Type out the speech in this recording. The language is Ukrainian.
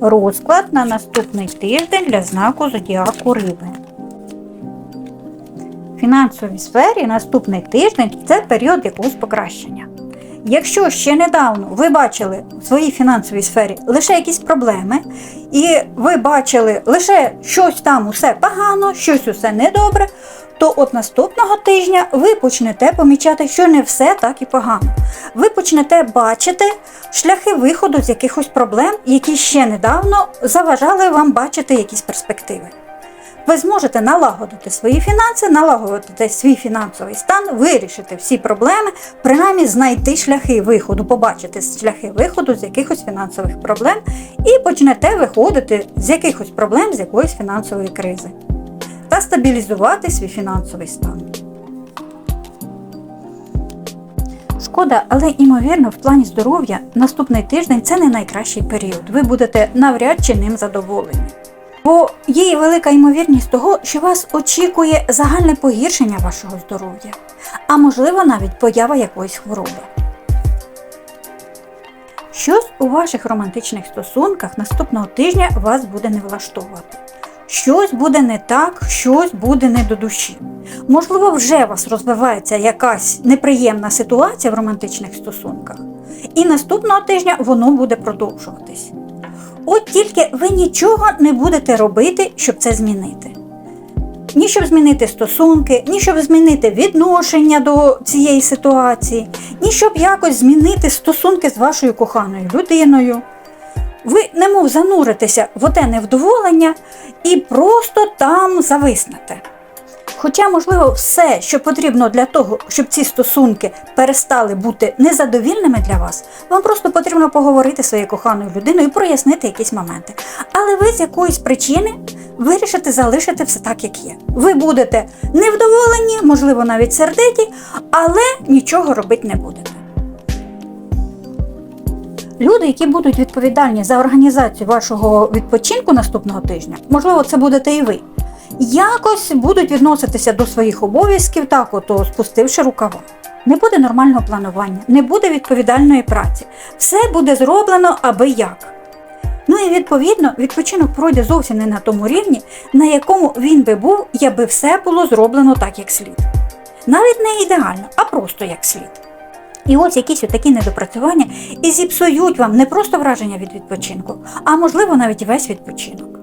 Розклад на наступний тиждень для знаку зодіаку Риби. В фінансовій сфері наступний тиждень це період якогось покращення. Якщо ще недавно ви бачили в своїй фінансовій сфері лише якісь проблеми, і ви бачили лише щось там усе погано, щось усе недобре, то от наступного тижня ви почнете помічати, що не все так і погано. Ви почнете бачити шляхи виходу з якихось проблем, які ще недавно заважали вам бачити якісь перспективи. Ви зможете налагодити свої фінанси, налагодити свій фінансовий стан, вирішити всі проблеми, принаймні знайти шляхи виходу, побачити шляхи виходу з якихось фінансових проблем і почнете виходити з якихось проблем, з якоїсь фінансової кризи та стабілізувати свій фінансовий стан. Шкода, але ймовірно, в плані здоров'я наступний тиждень це не найкращий період. Ви будете навряд чи ним задоволені. Бо є і велика ймовірність того, що вас очікує загальне погіршення вашого здоров'я, а можливо навіть поява якоїсь хвороби. Щось у ваших романтичних стосунках наступного тижня вас буде не влаштовувати. Щось буде не так, щось буде не до душі. Можливо, вже у вас розвивається якась неприємна ситуація в романтичних стосунках, і наступного тижня воно буде продовжуватись. От тільки ви нічого не будете робити, щоб це змінити. Ні щоб змінити стосунки, ні щоб змінити відношення до цієї ситуації, ні щоб якось змінити стосунки з вашою коханою людиною. Ви немов зануритеся в оте невдоволення і просто там зависнете. Хоча, можливо, все, що потрібно для того, щоб ці стосунки перестали бути незадовільними для вас, вам просто потрібно поговорити зі своєю коханою людиною і прояснити якісь моменти. Але ви з якоїсь причини вирішите залишити все так, як є. Ви будете невдоволені, можливо, навіть сердиті, але нічого робити не будете. Люди, які будуть відповідальні за організацію вашого відпочинку наступного тижня, можливо, це будете і ви, якось будуть відноситися до своїх обов'язків так, ото спустивши рукава. Не буде нормального планування, не буде відповідальної праці. Все буде зроблено аби як. Ну і відповідно відпочинок пройде зовсім не на тому рівні, на якому він би був, якби все було зроблено так, як слід. Навіть не ідеально, а просто як слід. І ось якісь такі недопрацювання і зіпсують вам не просто враження від відпочинку, а можливо навіть весь відпочинок.